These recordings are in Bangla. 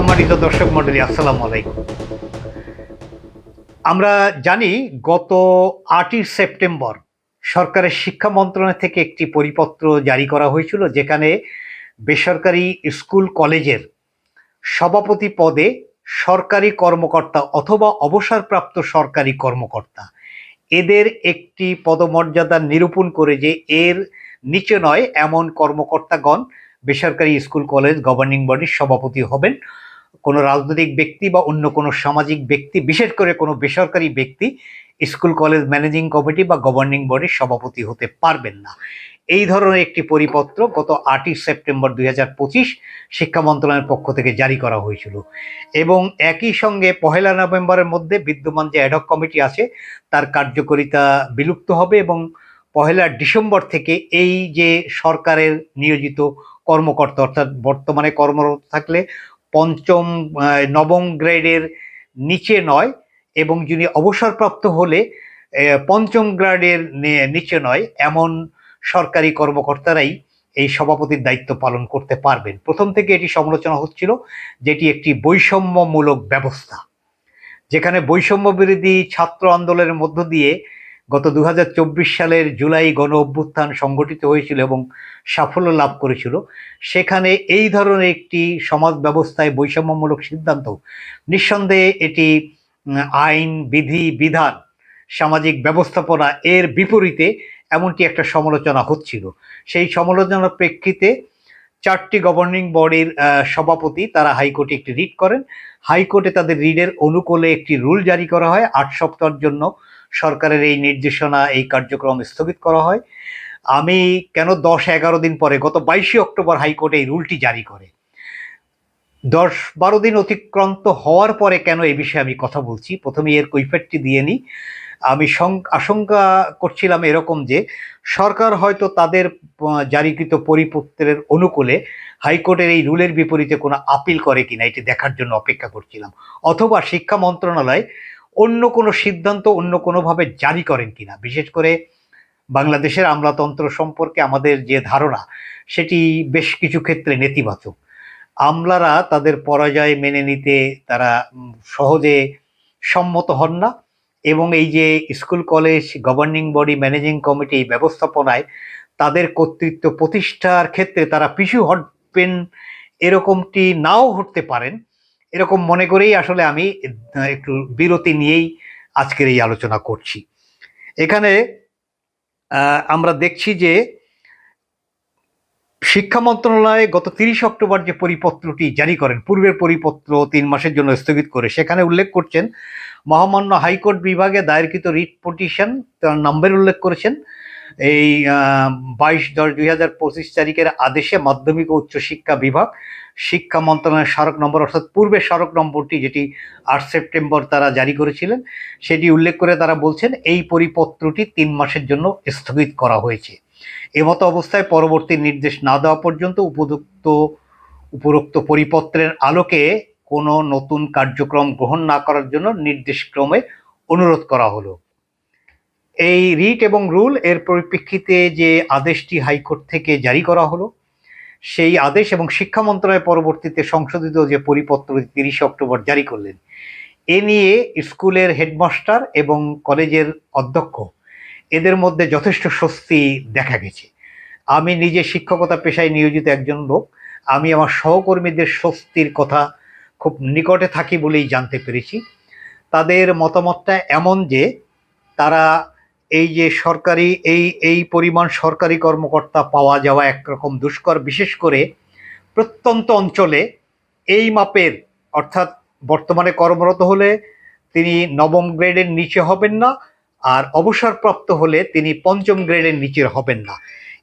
সম্মানিত দর্শক মন্ডলী আসসালামু আলাইকুম। আমরা জানি গত আটই সেপ্টেম্বর সরকারের শিক্ষা মন্ত্রণালয় থেকে একটি পরিপত্র জারি করা হয়েছিল, যেখানে বেসরকারি স্কুল কলেজের সভাপতি পদে সরকারি কর্মকর্তা অথবা অবসরপ্রাপ্ত সরকারি কর্মকর্তা। এদের একটি পদমর্যাদা নিরূপণ করে যে এর নিচে নয়, এমন কর্মকর্তাগণ বেসরকারি স্কুল কলেজ গভর্নিং বডির সভাপতি হবেন। কোনো রাজনৈতিক ব্যক্তি বা অন্য কোনো সামাজিক ব্যক্তি, বিশেষ করে কোনো বেসরকারি ব্যক্তি, স্কুল, কলেজ, ম্যানেজিং কমিটি বা গভর্নিং বডির সভাপতি হতে পারবেন না। এই ধরনের একটি পরিপত্র গত আটই সেপ্টেম্বর দুই হাজার পঁচিশ শিক্ষা মন্ত্রণালয়ের পক্ষ থেকে জারি করা হয়েছিল। এবং একই সঙ্গে পহেলা নভেম্বরের মধ্যে বিদ্যমান যে অ্যাডক কমিটি আছে, তার কার্যকারিতা বিলুপ্ত হবে এবং পহেলা ডিসেম্বর থেকে এই যে সরকারের নিয়োজিত কর্মকর্তা, অর্থাৎ বর্তমানে কর্মরত থাকলে পঞ্চম নবম গ্রেডের নিচে নয়, এবং যিনি অবসরপ্রাপ্ত হলে পঞ্চম গ্রেডের নিচে নয়, এমন সরকারি কর্মকর্তারাই এই সভাপতির দায়িত্ব পালন করতে পারবেন। প্রথম থেকে এটি সমালোচনা হচ্ছিল যেটি একটি বৈষম্যমূলক ব্যবস্থা, যেখানে বৈষম্য বিরোধী ছাত্র আন্দোলনের মধ্য দিয়ে গত দু হাজার চব্বিশ সালের জুলাই গণ অভ্যুত্থান সংগঠিত হয়েছিল এবং সাফল্য লাভ করেছিল। সেখানে এই ধরনের একটি সমাজ ব্যবস্থায় বৈষম্যমূলক সিদ্ধান্ত, নিঃসন্দেহে এটি আইন, বিধি, বিধান, সামাজিক ব্যবস্থাপনা এর বিপরীতে এমনটি একটা সমালোচনা হচ্ছিল। সেই সমালোচনার প্রেক্ষিতে চারটি গভর্নিং বডির সভাপতি তারা হাইকোর্টে একটি রিট করেন। হাইকোর্টে তাদের রিডের অনুকূলে একটি রুল জারি করা হয়। আট সপ্তাহের জন্য সরকারের এই নির্দেশনা, এই কার্যক্রম স্থগিত করা হয়। আমি কেন দশ এগারো দিন পরে, গত বাইশে অক্টোবর হাইকোর্টে এই রুলটি জারি করে? দশ বারো দিন অতিক্রান্ত হওয়ার পরে কেন এ বিষয়ে আমি কথা বলছি? প্রথমে এর কৈফেটটি দিয়ে নিই। আমি শঙ্ক- আশঙ্কা করছিলাম এরকম যে, সরকার হয়তো তাদের জারিকৃত পরিপত্রের অনুকূলে হাইকোর্টের এই রুলের বিপরীতে কোনো আপিল করে কিনা, এটি দেখার জন্য অপেক্ষা করছিলাম। অথবা শিক্ষা মন্ত্রণালয় অন্য কোনো সিদ্ধান্ত অন্য কোনোভাবে জারি করেন কিনা? বিশেষ করে বাংলাদেশের আমলাতন্ত্র সম্পর্কে আমাদের যে ধারণা, সেটি বেশ কিছু ক্ষেত্রে নেতিবাচক। আমলারা তাদের পরাজয় মেনে নিতে তারা সহজে সম্মত হন না এবং এই যে school, college, governing body, managing committee ব্যবস্থাপনায় তাদের কর্তৃত্ব প্রতিষ্ঠার ক্ষেত্রে তারা পিছু হটবেন, এরকমটি নাও হতে পারেন। এরকম মনে করেই আসলে আমি একটু বিরতি নিয়েই আজকের এই আলোচনা করছি। এখানে আমরা দেখছি যে শিক্ষা মন্ত্রণালয়ে গত তিরিশ অক্টোবর যে পরিপত্রটি জারি করেন, পূর্বের পরিপত্র তিন মাসের জন্য স্থগিত করে, সেখানে উল্লেখ করছেন, মহামান্য হাইকোর্ট বিভাগে দায়েরকৃত রিট পিটিশন তার নম্বর উল্লেখ করেছেন এই বাইশ দশ দুই হাজার পঁচিশ তারিখের আদেশে মাধ্যমিক ও উচ্চশিক্ষা বিভাগ, শিক্ষা মন্ত্রণালয়ের স্মারক নম্বর অর্থাৎ পূর্বের স্মারক নম্বরটি যেটি আট সেপ্টেম্বর তারা জারি করেছিলেন, সেটি উল্লেখ করে তারা বলছেন এই পরিপত্রটি তিন মাসের জন্য স্থগিত করা হয়েছে। এমতো অবস্থায় পরবর্তী নির্দেশ না দেওয়া পর্যন্ত উপযুক্ত, উপরোক্ত পরিপত্রের আলোকে কোনো নতুন কার্যক্রম গ্রহণ না করার জন্য নির্দেশক্রমে অনুরোধ করা হলো। এই রিট এবং রুল এর পরিপ্রেক্ষিতে যে আদেশটি হাইকোর্ট থেকে জারি করা হলো, সেই আদেশ এবং শিক্ষা মন্ত্রণালয় পরবর্তীতে সংশোধিত যে পরিপত্র তিরিশে অক্টোবর জারি করলেন, এ নিয়ে স্কুলের হেডমাস্টার এবং কলেজের অধ্যক্ষ, এদের মধ্যে যথেষ্ট স্বস্তি দেখা গেছে। আমি নিজে শিক্ষকতা পেশায় নিয়োজিত একজন লোক, আমি আমার সহকর্মীদের স্বস্তির কথা খুব নিকটে থাকি বলেই জানতে পেরেছি। তাদের মতামতটা এমন যে, তারা এই যে সরকারি, এই এই পরিমাণ সরকারি কর্মকর্তা পাওয়া যাওয়া একরকম দুষ্কর, বিশেষ করে প্রত্যন্ত অঞ্চলে এই মাপের, অর্থাৎ বর্তমানে কর্মরত হলে তিনি নবম গ্রেডের নিচে হবেন না, আর অবসরপ্রাপ্ত হলে তিনি পঞ্চম গ্রেডের নিচের হবেন না।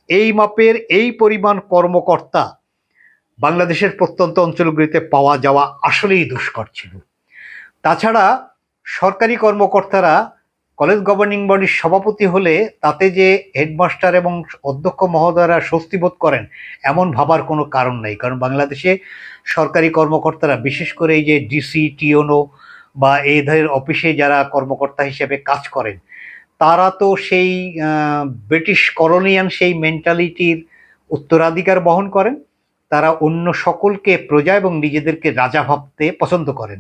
এই মাপের, এই পরিমাণ কর্মকর্তা বাংলাদেশের প্রত্যন্ত অঞ্চলগুলিতে পাওয়া যাওয়া আসলেই দুষ্কর ছিল। তাছাড়া সরকারি কর্মকর্তারা কলেজ গভর্নিং বডির সভাপতি হলে তাতে যে হেডমাস্টার এবং অধ্যক্ষ মহোদয়রা স্বস্তি বোধ করেন, এমন ভাবার কোনো কারণ নেই। কারণ বাংলাদেশে সরকারি কর্মকর্তারা, বিশেষ করে এই যে ডিসি, টিওনো বা এই ধরনের অফিসে যারা কর্মকর্তা হিসেবে কাজ করেন, তারা তো সেই ব্রিটিশ কলোনিয়ান সেই মেন্টালিটির উত্তরাধিকার বহন করেন। তারা অন্য সকলকে প্রজা এবং নিজেদেরকে রাজা ভাবতে পছন্দ করেন।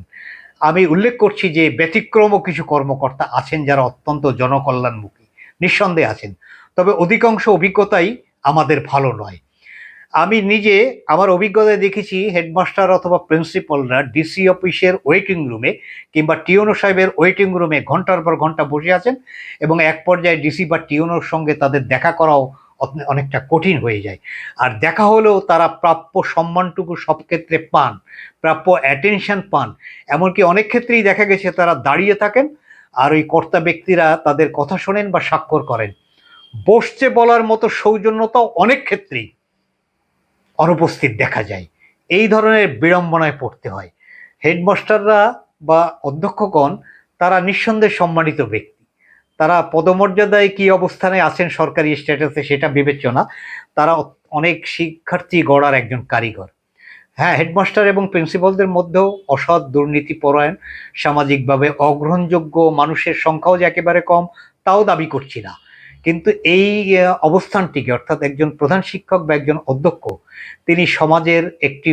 আমি উল্লেখ করছি যে ব্যতিক্রমও কিছু কর্মকর্তা আছেন যারা অত্যন্ত জনকল্যাণমুখী, নিঃসন্দেহে আছেন। তবে অধিকাংশ অভিজ্ঞতাই আমাদের ভালো নয়। আমি নিজে আমার অভিজ্ঞতায় দেখেছি হেডমাস্টার অথবা প্রিন্সিপালরা ডিসি অফিসের ওয়েটিং রুমে কিংবা টিওনো সাহেবের ওয়েটিং রুমে ঘণ্টার পর ঘণ্টা বসে আছেন এবং এক পর্যায়ে ডিসি বা টিওনোর সঙ্গে তাদের দেখা করাও অনেকটা কঠিন হয়ে যায়। আর দেখা হলেও তারা প্রাপ্য সম্মানটুকু সব ক্ষেত্রে পান, প্রাপ্য অ্যাটেনশন পান। এমনকি অনেক ক্ষেত্রেই দেখা গেছে তারা দাঁড়িয়ে থাকেন আর ওই কর্তা ব্যক্তিরা তাদের কথা শোনেন বা স্বাক্ষর করেন। বসছে বলার মতো সৌজন্যতাও অনেক ক্ষেত্রেই অনুপস্থিত দেখা যায়। এই ধরনের বিড়ম্বনায় পড়তে হয়। হেডমাস্টাররা বা অধ্যক্ষগণ তারা নিঃসন্দেহে সম্মানিত ব্যক্তি। তারা পদমর্যাদায় কি অবস্থানে আছেন সরকারি স্ট্যাটাসে সেটা বিবেচনা। তারা অনেক শিক্ষার্থী গড়ার একজন কারিগর। হ্যাঁ হেডমাস্টার এবং প্রিন্সিপালদের মধ্যেও অসৎ দুর্নীতিপরায়ণ, সামাজিকভাবে অগ্রহণযোগ্য মানুষের সংখ্যাও যে একেবারে কম, তাও দাবি করছি না। কিন্তু এই অবস্থানটিকে, অর্থাৎ একজন প্রধান শিক্ষক বা একজন অধ্যক্ষ, তিনি সমাজের একটি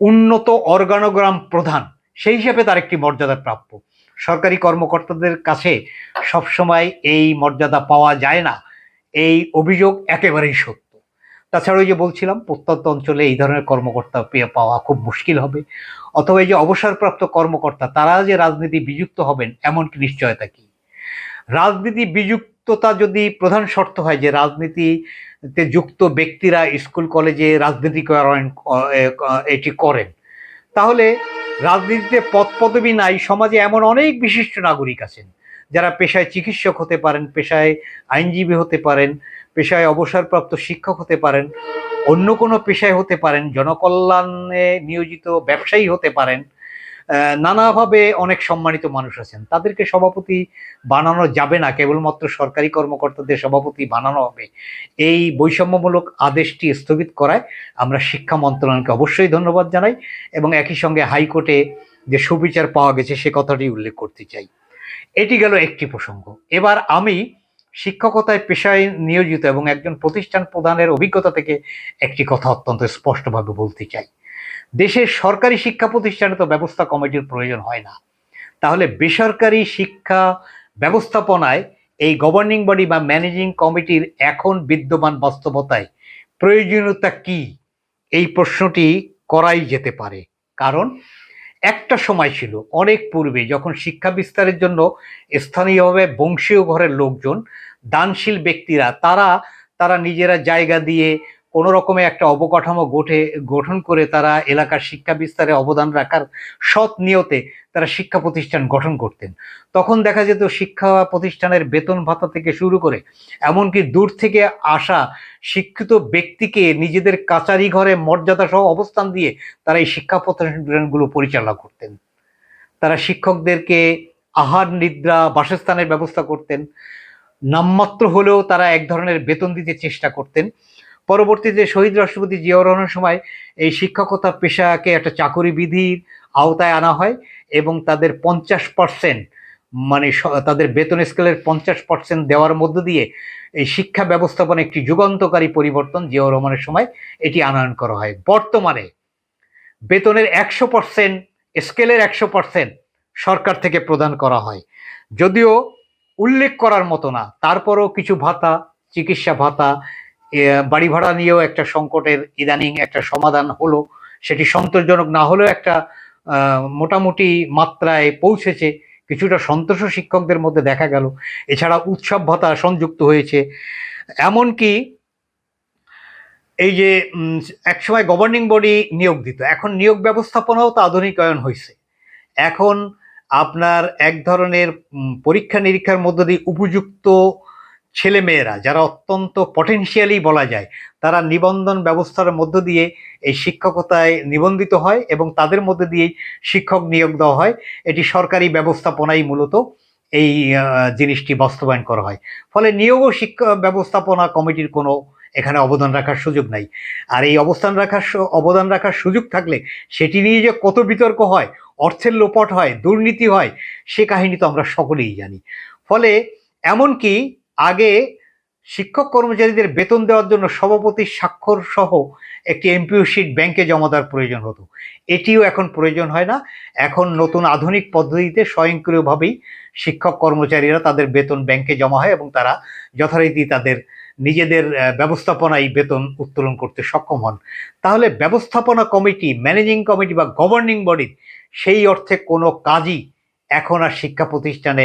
উন্নত অর্গানোগ্রাম প্রধান, সেই হিসেবে তার একটি মর্যাদা প্রাপ্য। সরকারি কর্মকর্তাদের কাছে সবসময় এই মর্যাদা পাওয়া যায় না। এই অভিযোগ একেবারেই সত্য। তাছাড়া ওই যে বলছিলাম, প্রত্যন্ত অঞ্চলে এই ধরনের কর্মকর্তা পেয়ে পাওয়া খুব মুশকিল হবে। অথবা এই যে অবসরপ্রাপ্ত কর্মকর্তা, তারা যে রাজনীতি বিযুক্ত হবেন এমন কি নিশ্চয়তা কি? রাজনীতি বিযুক্ততা যদি প্রধান শর্ত হয় যে রাজনীতিতে যুক্ত ব্যক্তিরা স্কুল, কলেজে রাজনীতি এটি করেন, তাহলে রাজনীতিতে পদ পদবি নাই, সমাজে এমন অনেক বিশিষ্ট নাগরিক আছেন, যারা পেশায় চিকিৎসক হতে পারেন, পেশায় আইনজীবী হতে পারেন, পেশায় অবসরপ্রাপ্ত শিক্ষক হতে পারেন, অন্য কোনো পেশায় হতে পারেন, জনকল্যাণে নিয়োজিত ব্যবসায়ী হতে পারেন নানাভাবে অনেক সম্মানিত মানুষ আছেন। তাদেরকে সভাপতি বানানো যাবে না, কেবলমাত্র সরকারি কর্মকর্তাদের সভাপতি বানানো হবে। এই বৈষম্যমূলক আদেশটি স্থগিত করায় আমরা শিক্ষা মন্ত্রণালয়কে অবশ্যই ধন্যবাদ জানাই এবং একই সঙ্গে হাইকোর্টে যে সুবিচার পাওয়া গেছে, সে কথাটি উল্লেখ করতে চাই। এটি গেল একটি প্রসঙ্গ। এবার আমি শিক্ষকতায় পেশায় নিয়োজিত এবং একজন প্রতিষ্ঠান প্রধানের অভিজ্ঞতা থেকে একটি কথা অত্যন্ত স্পষ্টভাবে বলতে চাই। দেশের সরকারি শিক্ষা প্রতিষ্ঠানে তো ব্যবস্থা কমিটির প্রয়োজন হয় না। তাহলে বেসরকারি শিক্ষা ব্যবস্থাপনায় এই গভর্নিং বডি বা ম্যানেজিং কমিটির এখন বিদ্যমান বাস্তবতায় প্রয়োজনীয়তা কি? এই প্রশ্নটি করাই যেতে পারে। কারণ একটা সময় ছিল, অনেক পূর্বে যখন শিক্ষা বিস্তারের জন্য স্থানীয়ভাবে বংশীয় ঘরের লোকজন দানশীল ব্যক্তিরা, তারা তারা নিজেরা জায়গা দিয়ে কোনো রকমে একটা অবকাঠামো গঠে, গঠন করে তারা এলাকার শিক্ষা বিস্তারে অবদান রাখার সৎ নিয়তে তারা শিক্ষা প্রতিষ্ঠান গঠন করতেন। তখন দেখা যেত শিক্ষা প্রতিষ্ঠানের বেতন ভাতা থেকে শুরু করে এমনকি দূর থেকে আসা শিক্ষিত ব্যক্তিকে নিজেদের কাচারি ঘরে মর্যাদা সহ অবস্থান দিয়ে তারা এই শিক্ষা প্রতিষ্ঠানগুলো পরিচালনা করতেন। তারা শিক্ষকদেরকে আহার, নিদ্রা, বাসস্থানের ব্যবস্থা করতেন। নামমাত্র হলেও তারা এক ধরনের বেতন দিতে চেষ্টা করতেন। পরবর্তীতে শহীদ রাষ্ট্রপতি জিয়াউর রহমানের সময় এই শিক্ষকতা পেশাকে একটা চাকরি বিধির আওতায় আনা হয় এবং তাদের পঞ্চাশ পার্সেন্ট মানে তাদের বেতন স্কেলের পঞ্চাশ পার্সেন্ট দেওয়ার মধ্য দিয়ে এই শিক্ষা ব্যবস্থাপনা একটি যুগান্তকারী পরিবর্তন জিয়াউর রহমানের সময় এটি আনয়ন করা হয়। বর্তমানে বেতনের একশো পার্সেন্ট স্কেলের একশো পার্সেন্ট সরকার থেকে প্রদান করা হয়। যদিও উল্লেখ করার মতো না, তারপরও কিছু ভাতা, চিকিৎসা ভাতা বাড়ি ভাড়া নিয়েও একটা সংকটের ইদানিং একটা সমাধান হলো। সেটি সন্তোষজনক না হলেও একটা মোটামুটি মাত্রায় পৌঁছেছে। কিছুটা সন্তোষ শিক্ষকদের মধ্যে দেখা গেল। এছাড়া উৎসব ভাতা সংযুক্ত হয়েছে। এমনকি এই যে একসময় গভর্নিং বডি নিয়োগ দিত। এখন নিয়োগ ব্যবস্থাপনাও তো আধুনিকায়ন হয়েছে এখন আপনার এক ধরনের পরীক্ষা নিরীক্ষার মধ্য দিয়ে উপযুক্ত ছেলেমেয়েরা, যারা অত্যন্ত পটেনশিয়ালি বলা যায়, তারা নিবন্ধন ব্যবস্থার মধ্য দিয়ে এই শিক্ষকতায় নিবন্ধিত হয় এবং তাদের মধ্যে দিয়েই শিক্ষক নিয়োগ দেওয়া হয়। এটি সরকারি ব্যবস্থাপনাই মূলত এই জিনিসটি বাস্তবায়ন করা হয়। ফলে নিয়োগ ও শিক্ষা, ব্যবস্থাপনা কমিটির কোনো এখানে অবদান রাখার সুযোগ নাই। আর এই অবস্থান রাখার অবদান রাখার সুযোগ থাকলে সেটি নিয়ে যে কত বিতর্ক হয়, অর্থের লোপট হয়, দুর্নীতি হয়, সে কাহিনী তো আমরা সকলেই জানি। ফলে এমনকি আগে শিক্ষক কর্মচারীদের বেতন দেওয়ার জন্য সভাপতির স্বাক্ষর সহ একটি এমপিও শিট ব্যাংকে জমা দেওয়ার প্রয়োজন হতো। এটিও এখন প্রয়োজন হয় না। এখন নতুন আধুনিক পদ্ধতিতে স্বয়ংক্রিয়ভাবেই শিক্ষক কর্মচারীরা তাদের বেতন ব্যাংকে জমা হয় এবং তারা যথারীতি তাদের নিজেদের ব্যবস্থাপনায় বেতন উত্তোলন করতে সক্ষম হন। তাহলে ব্যবস্থাপনা কমিটি, ম্যানেজিং কমিটি বা গভর্নিং বডি সেই অর্থে কোনো কাজই এখন আর শিক্ষা প্রতিষ্ঠানে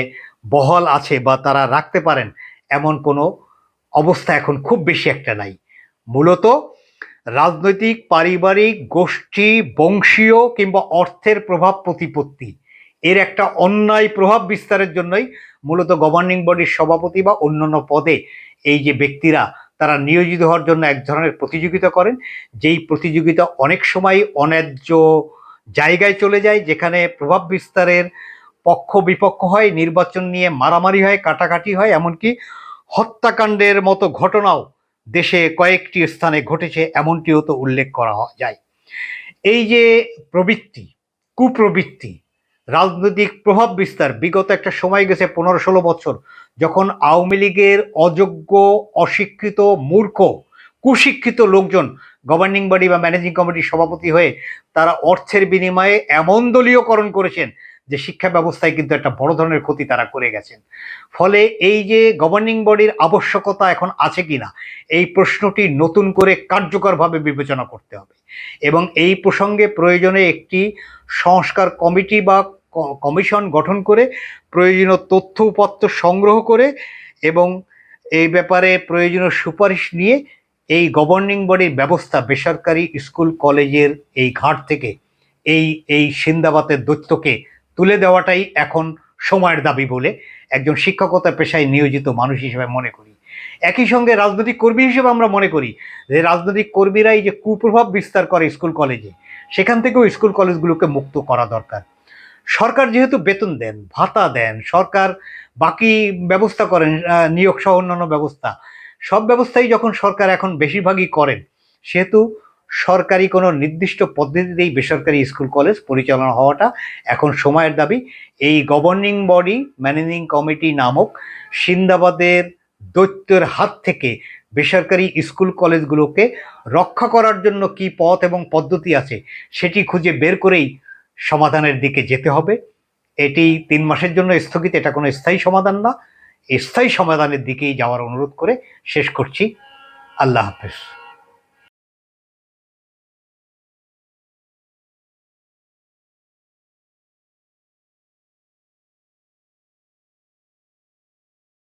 বহল আছে বা তারা রাখতে পারেন। এমন কোনো অবস্থা এখন খুব বেশি একটা নাই। মূলত রাজনৈতিক, পারিবারিক, গোষ্ঠী, বংশীয় কিংবা অর্থের প্রভাব প্রতিপত্তি। এর একটা অন্যায় প্রভাব বিস্তারের জন্যই মূলত গভর্নিং বডির সভাপতি বা অন্যান্য পদে এই যে ব্যক্তিরা, তারা নিয়োজিত হওয়ার জন্য এক ধরনের প্রতিযোগিতা করেন। যেই প্রতিযোগিতা অনেক সময় অন্যায্য জায়গায় চলে যায়, যেখানে প্রভাব বিস্তারের পক্ষ বিপক্ষ হয়, নির্বাচন নিয়ে মারামারি হয়, কাটাকাটি হয়, এমনকি হত্যাকাণ্ডের মতো ঘটনাও দেশে কয়েকটি স্থানে ঘটেছে, এমনটিও তো উল্লেখ করা যায়। এই যে প্রবৃত্তি, কুপ্রবৃত্তি, রাজনৈতিক প্রভাব বিস্তার, বিগত একটা সময় গেছে পনেরো ষোলো বছর, যখন আওয়ামী লীগের অযোগ্য, অশিক্ষিত, মূর্খ, কুশিক্ষিত লোকজন গভর্নিং বডি বা ম্যানেজিং কমিটির সভাপতি হয়ে তারা অর্থের বিনিময়ে এমন দলীয়করণ করেছেন যে শিক্ষা ব্যবস্থায় কিন্তু একটা বড় ধরনের ক্ষতি তারা করে গেছেন। ফলে এই যে গভর্নিং বডির আবশ্যকতা এখন আছে কিনা, এই প্রশ্নটি নতুন করে কার্যকরভাবে বিবেচনা করতে হবে। এবং এই প্রসঙ্গে প্রয়োজনে একটি সংস্কার কমিটি বা কমিশন গঠন করে, প্রয়োজনীয় তথ্য উপাত্ত সংগ্রহ করে এবং এই ব্যাপারে প্রয়োজনীয় সুপারিশ নিয়ে এই গভর্নিং বডির ব্যবস্থা বেসরকারি স্কুল, কলেজের এই ঘাট থেকে এই এই সিন্দাবাতের দৈত্যকে তুলে দেওয়াটাই এখন সময়ের দাবি বলে একজন শিক্ষকতা পেশায় নিয়োজিত মানুষ হিসেবে মনে করি। একই সঙ্গে রাজনৈতিক কর্মী হিসেবে আমরা মনে করি যে রাজনৈতিক কর্মীরাই যে কুপ্রভাব বিস্তার করে স্কুল কলেজে, সেখান থেকেও স্কুল কলেজগুলোকে মুক্ত করা দরকার। সরকার যেহেতু বেতন দেন, ভাতা দেন, সরকার বাকি ব্যবস্থা করেন নিয়োগ সহ অন্যান্য ব্যবস্থা, সব ব্যবস্থাই যখন সরকার এখন বেশিরভাগই করেন, সেহেতু সরকারি কোনো নির্দিষ্ট পদ্ধতিতেই বেসরকারি স্কুল, কলেজ পরিচালনা হওয়াটা এখন সময়ের দাবি। এই গভর্নিং বডি ম্যানেজিং কমিটি নামক সিন্দাবাদের দৈত্যের হাত থেকে বেসরকারি স্কুল, কলেজগুলোকে রক্ষা করার জন্য কি পথ এবং পদ্ধতি আছে সেটি খুঁজে বের করেই সমাধানের দিকে যেতে হবে। এটি তিন মাসের জন্য স্থগিত, এটা কোনো স্থায়ী সমাধান না। স্থায়ী সমাধানের দিকেই যাওয়ার অনুরোধ করে শেষ করছি। আল্লাহ হাফেজ।